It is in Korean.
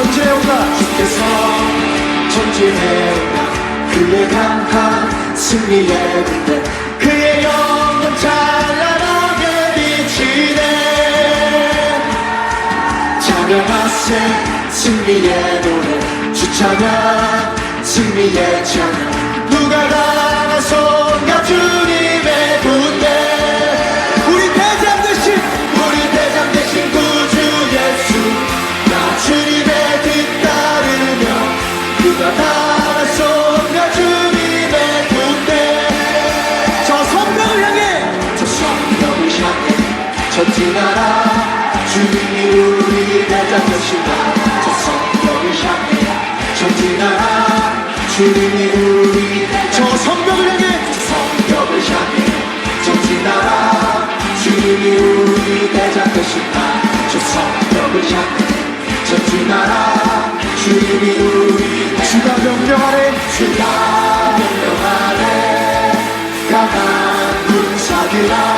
전제해온다 주께서 전진해온다 그의 강한 승리의 군대 그의 영광 찬란하게 비치네. 찬양하세 승리의 노래. 주찬양 승리의 찬양. 누가 강 전진하라 주님이 우리 대장 되신다. 저 성경을 향해 전진하라 주님이 우리 저 성벽을 향해! 성벽을 향해 전진하라 주님이 우리 대장 되신다. 저 성벽을 향해 전진하라 주님이 우리 주가 명령하래 주가 명령하네. 강한 군사들아